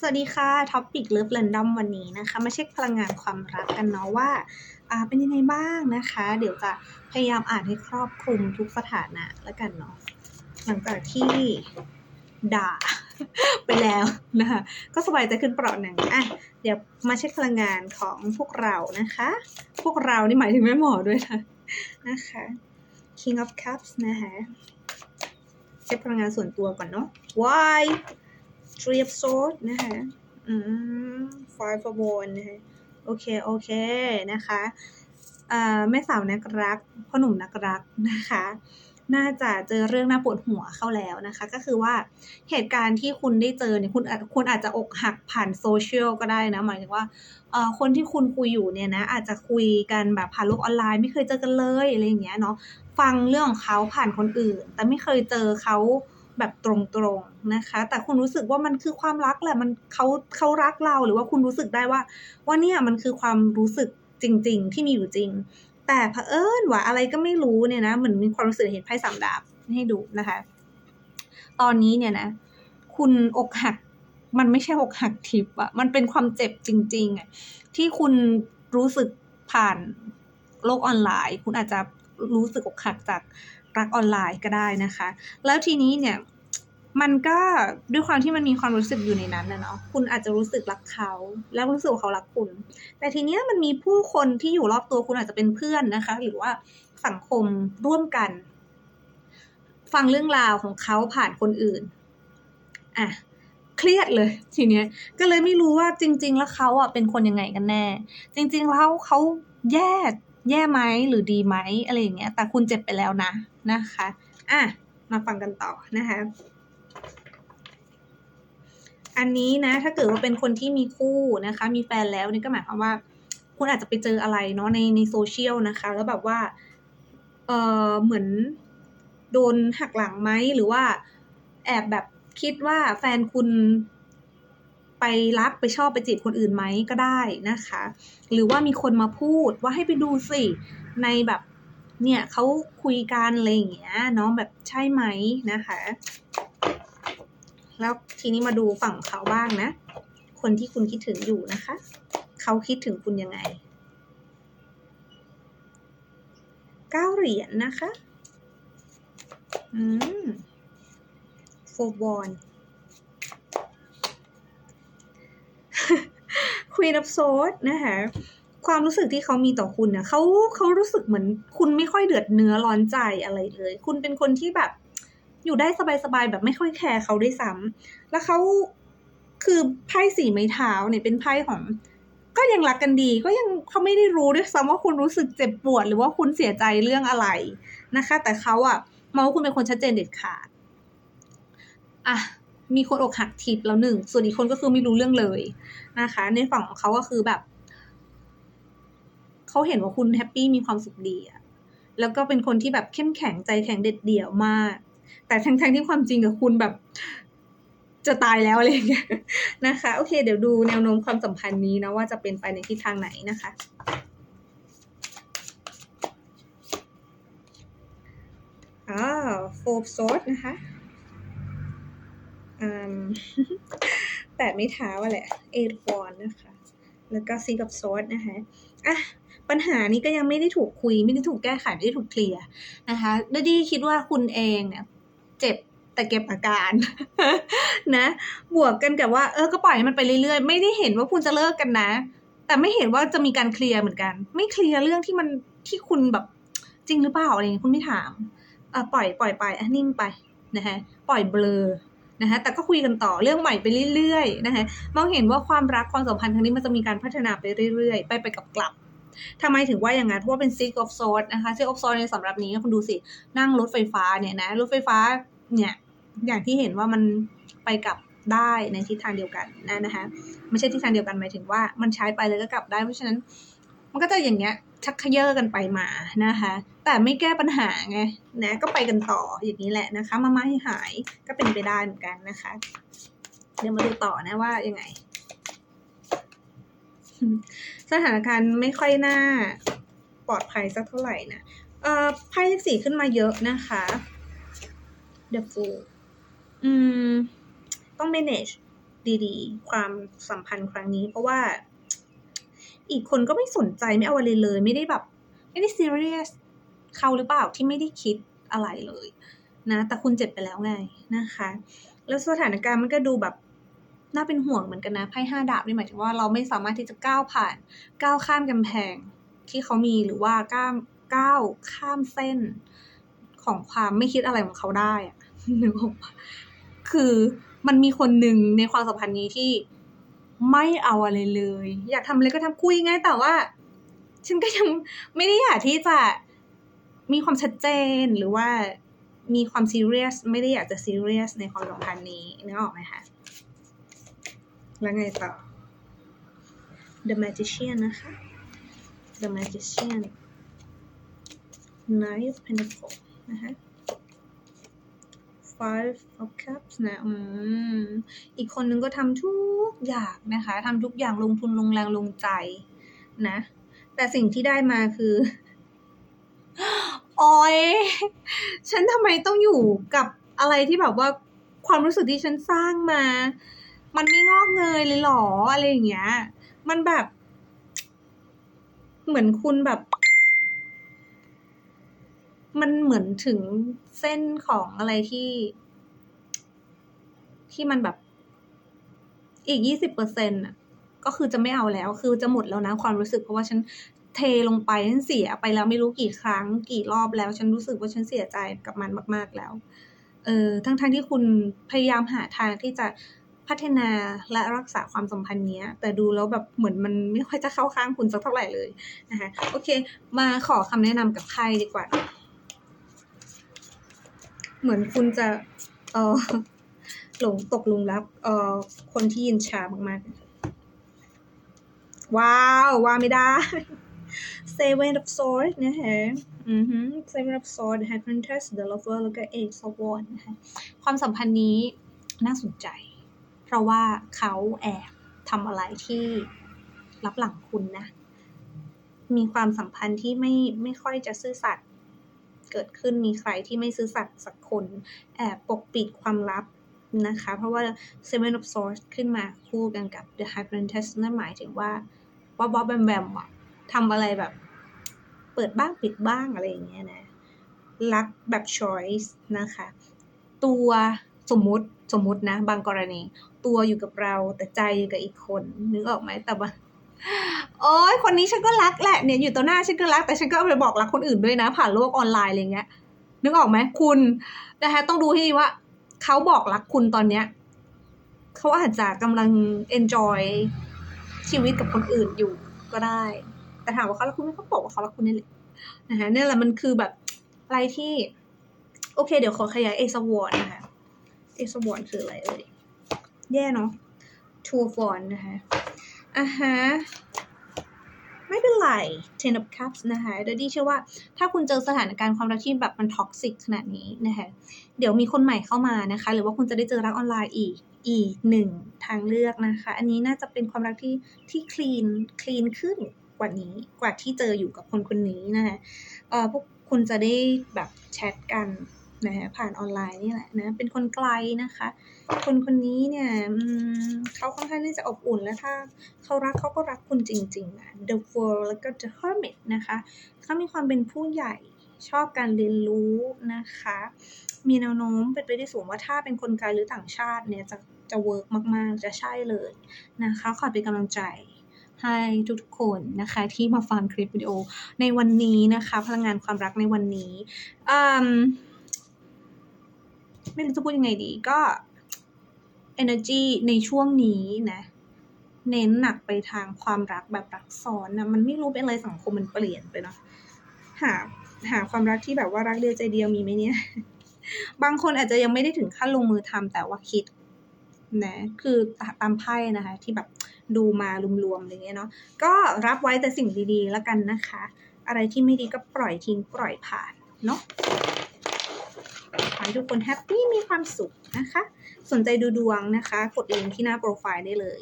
สวัสดีค่ะท็อปปิกเลิฟเรนดอมวันนี้นะคะ มาเช็คพลังงานความรักกันเนาะว่าอ่าเป็นยังไงบ้างนะคะ เดี๋ยวจะพยายามอ่านให้ครอบคลุมทุกสถานะแล้วกันเนาะหลังจากที่ด่าไปแล้วนะคะก็สบายใจขึ้นเปราะหนึ่งอะเดี๋ยวมาเช็คพลังงานของพวกเรานะคะ พวกเรานี่หมายถึงแม่หมอด้วยนะนะคะ King of Cups นะคะเช็คพลังงานส่วนตัวก่อนเนาะ Why Three of Swords นะคะอืม Five of Wands นะคะโอเค โอเค นะคะอ่าแม่สาวนักรักพ่อหนุ่มนักรักนะคะ น่าจะเจอเรื่องน่าปวดหัวเข้าแล้วนะคะ ก็คือว่าเหตุการณ์ที่คุณได้เจอเนี่ยคุณคุณอาจจะอกหักผ่านโซเชียลก็ได้นะ หมายถึงว่าเอ่อคนที่คุณคุยอยู่เนี่ยนะ อาจจะคุยกันแบบผ่านโลกออนไลน์ไม่เคยเจอกันเลยอะไรอย่างเงี้ยเนาะฟังเรื่องของเขาผ่านคนอื่น แต่ไม่เคยเจอเขา แบบตรงๆนะคะ แต่คุณรู้สึกว่ามันคือความรักแหละมันเขาเขารักเราหรือว่าคุณรู้สึกได้ว่า ว่าเนี่ยมันคือความรู้สึกจริง ๆ ที่มีอยู่จริง แต่เผอิญว่าอะไรก็ไม่รู้เนี่ยนะเหมือนมีความรู้สึกเห็นไพ่สามดาบให้ดูนะคะ ตอนนี้เนี่ยนะ คุณอกหักมันไม่ใช่อกหักทิพย์อะมันเป็นความเจ็บจริงๆอะที่คุณรู้สึกผ่านโลกออนไลน์ คุณอาจจะรู้สึกอกหักจาก รักออนไลน์ก็ได้นะคะ แล้วทีนี้เนี่ยมันก็ด้วยความที่มันมีความรู้สึกอยู่ในนั้นนะเนาะคุณอาจจะรู้สึกรักเขา แล้วรู้สึกว่าเขารักคุณ แต่ทีเนี้ยมันมีผู้คนที่อยู่รอบตัวคุณอาจจะเป็นเพื่อนนะคะ หรือว่าสังคมร่วมกัน ฟังเรื่องราวของเขาผ่านคนอื่นอะเครียดเลยทีเนี้ยก็เลยไม่รู้ว่าจริง ๆ แล้วเขาอะเป็นคนยังไงกันแน่ จริง ๆ แล้วเขาแย่ แย่ไหมหรือดีไหมอะไรอย่างเงี้ย แต่คุณเจ็บไปแล้วนะนะคะ อะ มาฟังกันต่อนะคะ อันนี้นะ ถ้าเกิดว่าเป็นคนที่มีคู่นะคะ มีแฟนแล้วนี่ก็หมายความว่า คุณอาจจะไปเจออะไรเนาะในในโซเชียลนะคะ แล้วแบบว่า เออเหมือนโดนหักหลังไหมหรือว่าแอบแบบคิดว่าแฟนคุณ ไปรักไปชอบไปจีบคนอื่นไหมก็ได้นะคะ หรือว่ามีคนมาพูดว่าให้ไปดูสิในแบบเนี่ยเขาคุยกันอะไรอย่างเงี้ยเนาะแบบใช่ไหมนะคะ แล้วทีนี้มาดูฝั่งเขาบ้างนะ คนที่คุณคิดถึงอยู่นะคะ เขาคิดถึงคุณยังไงเก้าเหรียญนะคะ อืมโฟบอล ควีนอ f โซดนะคะความรู้สึกที่เขามีต่อคุณนะเขาเขารู้สึกเหมือนคุณไม่ค่อยเดือดเนื้อร้อนใจอะไรเลย คุณเป็นคนที่แบบอยู่ได้สบายๆแบบไม่ค่อยแคร์เขาด้วยซ้ำแล้วเขาคือไพ่สี่ไม้เท้าเนี่ยเป็นไพ่ของ ก็ยังรักกันดี ก็ยังเขาไม่ได้รู้ด้วยซ้ำว่าคุณรู้สึกเจ็บปวดหรือว่าคุณเสียใจเรื่องอะไรนะคะ แต่เขาอะมองว่าคุณเป็นคนชัดเจนเด็ดขาดอะ มีคนอกหักทิพย์แล้วหนึ่ง ส่วนอีกคนก็คือไม่รู้เรื่องเลยนะคะ ในฝั่งของเขาก็คือแบบเขาเห็นว่าคุณแฮปปี้มีความสุขดีอะแล้วก็เป็นคนที่แบบเข้มแข็งใจแข็งเด็ดเดี่ยวมาก แต่ทั้งๆที่ความจริงกับคุณแบบจะตายแล้วอะไรอย่างเงี้ยนะคะ โอเค เดี๋ยวดูแนวโน้มความสัมพันธ์นี้นะว่าจะเป็นไปในทิศทางไหนนะคะ อ่าโฟร์โซดนะคะ แปดไม่เท้าอะแหละเอดวอนนะคะ แล้วก็ซีกับโซดนะคะอะปัญหานี้ก็ยังไม่ได้ถูกคุย ไม่ได้ถูกแก้ไขไม่ได้ถูกเคลียร์นะคะดดี้คิดว่าคุณเองเนี่ย เจ็บแต่เก็บอาการนะ บวกกันกับว่าเออก็ปล่อยให้มันไปเรื่อยๆ ไม่ได้เห็นว่าคุณจะเลิกกันนะ แต่ไม่เห็นว่าจะมีการเคลียร์เหมือนกัน ไม่เคลียร์เรื่องที่มันที่คุณแบบจริงหรือเปล่าอะไรอย่างนี้คุณไม่ถามเออปล่อยปล่อยไปอะนิ่งไปนะคะปล่อยเบลอ นะคะแต่ก็คุยกันต่อเรื่องใหม่ไปเรื่อยๆนะคะมองเห็นว่าความรักความสัมพันธ์ครั้งนี้มันจะมีการพัฒนาไปเรื่อยๆ ไปไปกับกลับทำไมถึงว่าอย่างนั้นเพราะว่าเป็น six of swords นะคะ six of swords ในสำหรับนี้คุณดูสิ นั่งรถไฟฟ้าเนี่ยนะรถไฟฟ้าเนี่ยอย่างที่เห็นว่ามันไปกลับได้ในทิศทางเดียวกันนะนะคะไม่ใช่ทิศทางเดียวกันหมายถึงว่ามันใช้ไปเลยก็กลับได้เพราะฉะนั้น มันก็จะอย่างเงี้ยชักเขย่อกันไปมานะคะ แต่ไม่แก้ปัญหาไงนะก็ไปกันต่ออย่างนี้แหละนะคะ มาไม่หายก็เป็นไปได้เหมือนกันนะคะ เดี๋ยวมาดูต่อนะว่ายังไง สถานการณ์ไม่ค่อยน่าปลอดภัยสักเท่าไหร่นะเอ่อไพ่เลขสี่ขึ้นมาเยอะนะคะ The Fool อืม ต้อง manage ดีๆ ความสัมพันธ์ครั้งนี้เพราะว่า อีกคนก็ไม่สนใจไม่เอาอะไรเลย ไม่ได้แบบ ไม่ได้ซีเรียสเขาหรือเปล่าที่ไม่ได้คิดอะไรเลยนะแต่คุณเจ็บไปแล้วไงนะคะ แล้วสถานการณ์มันก็ดูแบบน่าเป็นห่วงเหมือนกันนะไพ่ห้าดาบนี่หมายถึงว่าเราไม่สามารถที่จะก้าวผ่าน ก้าวข้ามกำแพงที่เขามีหรือว่าก้าวก้าวข้ามเส้นของความไม่คิดอะไรของเขาได้อะนึกออกปะคือมันมีคนหนึ่งในความสัมพันธ์นี้ที่ ไม่เอาอะไรเลย อยากทำอะไรก็ทำคุยไงแต่ว่า ฉันก็ยังไม่ได้อยากที่จะมีความชัดเจนหรือว่ามีความซีเรียสไม่ได้อยากจะซีเรียสในความสัมพันธ์นี้นึกออกไหมคะแล้วไงต่อ The Magician นะคะ The Magician Knight of Pentacles นะคะ Five of Cups นะอืมอีกคนนึงก็ทำทุกอย่างนะคะทำทุกอย่างลงทุนลงแรงลงใจนะ แต่สิ่งที่ได้มาคือโอ้ยฉันทำไมต้องอยู่กับอะไรที่แบบว่าความรู้สึกที่ฉันสร้างมา มันไม่งอกเงยเลยหรออะไรอย่างเงี้ย มันแบบ เหมือนคุณแบบ มันเหมือนถึงเส้นของอะไรที่ ที่มันแบบ อีกยี่สิบเปอร์เซ็นต์อะ ก็คือจะไม่เอาแล้ว คือจะหมดแล้วนะความรู้สึกเพราะว่าฉันเทลงไปฉันเสียไปแล้วไม่รู้กี่ครั้ง กี่รอบแล้ว ฉันรู้สึกว่าฉันเสียใจกับมันมาก ๆแล้ว เออทั้งๆทที่คุณพยายามหาทางที่จะพัฒนาและรักษาความสัมพันธ์นี้แต่ดูแล้วแบบเหมือนมันไม่ค่อยจะเข้าข้างคุณสักเท่าไหร่เลยนะคะโอเค มาขอคำแนะนำกับใครดีกว่า เหมือนคุณจะเออหลงตกหลุมรักเออคนที่ยินชามากๆ ว้าว ว่าไม่ได้ Seven of Swords นะคะอือฮึ Seven of Swords High Princess The Lover แล้วก็ Eight of Wands นะคะความสัมพันธ์นี้น่าสนใจ เพราะว่าเขาแอบทำอะไรที่รับหลังคุณนะ มีความสัมพันธ์ที่ไม่ไม่ค่อยจะซื่อสัตย์ เกิดขึ้นมีใครที่ไม่ซื่อสัตย์สักคนแอบปกปิดความลับนะคะ เพราะว่า Seven of Swords ขึ้นมาคู่กันกับ The High Princess นั่นหมายถึงว่าบ๊อบบ๊อบแบมแบมอะทำอะไรแบบ เปิดบ้างปิดบ้างอะไรอย่างเงี้ยนะ รักแบบ choice นะคะ ตัวสมมุติสมมุตินะ บางกรณี ตัวอยู่กับเราแต่ใจอยู่กับอีกคน นึกออกไหมแต่ว่า โอ้ยคนนี้ฉันก็รักแหละเนี่ยอยู่ต่อหน้าฉันก็รักแต่ฉันก็ไปบอกรักคนอื่นด้วยนะ ผ่านโลกออนไลน์อะไรเงี้ย นึกออกไหมคุณนะคะต้องดูให้ดีว่าเขาบอกรักคุณตอนเนี้ยเขาอาจจะกำลัง enjoy ชีวิตกับคนอื่นอยู่ก็ได้ แต่ถามว่าเขารักคุณไหมเขาบอกว่าเขารักคุณนี่แหละนะคะเนี่ยแหละมันคือแบบอะไรที่ โอเค เดี๋ยวขอขยายเอซวอนนะคะเอซวอนคืออะไรเอ่ยแย่เนาะทูฟอนนะคะ อ่าฮะไม่เป็นไร Ten of Cups นะคะเดดดี้เชื่อว่าถ้าคุณเจอสถานการณ์ความรักที่แบบมันท็อกซิกขนาดนี้นะคะ เดี๋ยวมีคนใหม่เข้ามานะคะ หรือว่าคุณจะได้เจอรักออนไลน์อีกอีกหนึ่งทางเลือกนะคะ อันนี้น่าจะเป็นความรักที่ที่คลีนคลีนขึ้นกว่านี้กว่าที่เจออยู่กับคนคนนี้นะคะเออพวกคุณจะได้แบบแชทกัน นะคะผ่านออนไลน์นี่แหละนะเป็นคนไกลนะคะ คนคนนี้เนี่ยเขาค่อนข้างที่จะอบอุ่นและถ้าเขารักเขาก็รักคุณจริงๆนะ The World แล้วก็ The Hermit นะคะเขามีความเป็นผู้ใหญ่ชอบการเรียนรู้นะคะ มีแนวโน้มเป็นไปได้สูงว่าถ้าเป็นคนไกลหรือต่างชาติเนี่ยจะจะเวิร์กมากๆ จะใช่เลยนะคะขอเป็นกำลังใจให้ทุกๆคนนะคะที่มาฟังคลิปวิดีโอในวันนี้นะคะ พลังงานความรักในวันนี้อืม ไม่รู้จะพูดยังไงดีก็ energy ในช่วงนี้นะ เน้นหนักไปทางความรักแบบรักซ้อนนะมันไม่รู้เป็นอะไรสังคมมันเปลี่ยนไปเนาะหาหาความรักที่แบบว่ารักเดียวใจเดียวมีไหมเนี่ย บางคนอาจจะยังไม่ได้ถึงขั้นลงมือทำแต่ว่าคิดนะคือตามไพ่นะคะ ที่แบบดูมารวมๆอะไรเงี้ยเนาะก็รับไว้แต่สิ่งดีๆแล้วกันนะคะ อะไรที่ไม่ดีก็ปล่อยทิ้งปล่อยผ่านเนาะ ขอให้ทุกคนแฮปปี้มีความสุขนะคะ สนใจดูดวงนะคะ กดลิงก์ที่หน้าโปรไฟล์ได้เลย